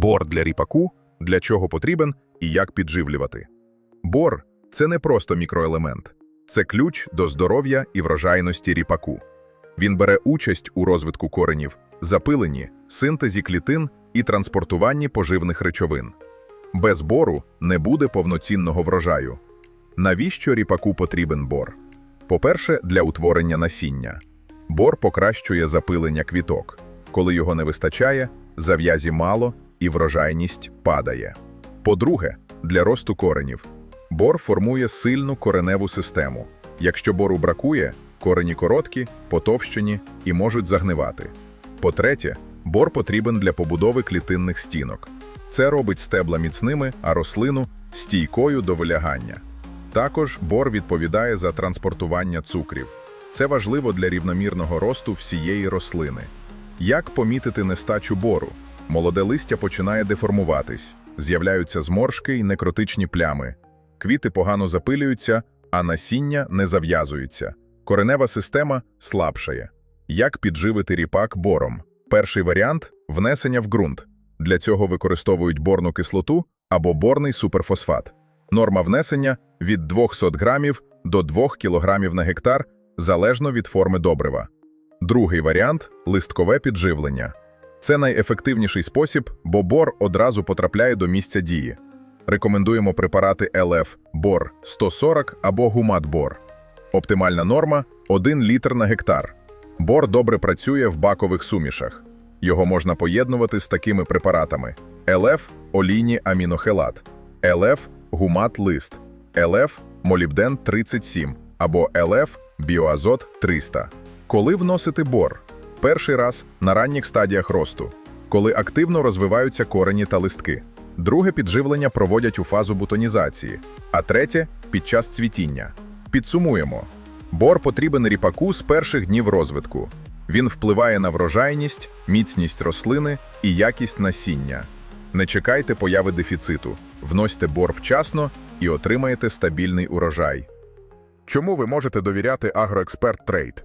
Бор для ріпаку, для чого потрібен і як підживлювати. Бор це не просто мікроелемент, це ключ до здоров'я і врожайності ріпаку. Він бере участь у розвитку коренів, запиленні, синтезі клітин і транспортуванні поживних речовин. Без бору не буде повноцінного врожаю. Навіщо ріпаку потрібен бор? По-перше, для утворення насіння. Бор покращує запилення квіток. Коли його не вистачає, зав'язі мало і врожайність падає. По-друге, для росту коренів. Бор формує сильну кореневу систему. Якщо бору бракує, корені короткі, потовщені і можуть загнивати. По-третє, бор потрібен для побудови клітинних стінок. Це робить стебла міцними, а рослину стійкою до вилягання. Також бор відповідає за транспортування цукрів. Це важливо для рівномірного росту всієї рослини. Як помітити нестачу бору? Молоде листя починає деформуватись, з'являються зморшки і некротичні плями. Квіти погано запилюються, а насіння не зав'язується. Коренева система слабшає. Як підживити ріпак бором? Перший варіант внесення в ґрунт. Для цього використовують борну кислоту або борний суперфосфат. Норма внесення від 200 грамів до 2 кілограмів на гектар залежно від форми добрива. Другий варіант листкове підживлення. Це найефективніший спосіб, бо бор одразу потрапляє до місця дії. Рекомендуємо препарати ЛФ бор 140 або гумат бор. Оптимальна норма 1 літр на гектар. Бор добре працює в бакових сумішах. Його можна поєднувати з такими препаратами: ЛФ олійні амінохелат, ЛФ гумат лист, ЛФ молібден 37 або ЛФ біоазот 300. Коли вносити бор? Перший раз на ранніх стадіях росту, коли активно розвиваються корені та листки. Друге підживлення проводять у фазу бутонізації, а третє під час цвітіння. Підсумуємо: бор потрібен ріпаку з перших днів розвитку. Він впливає на врожайність, міцність рослини і якість насіння. Не чекайте появи дефіциту, вносьте бор вчасно і отримаєте стабільний урожай. Чому ви можете довіряти Агроексперт Трейд?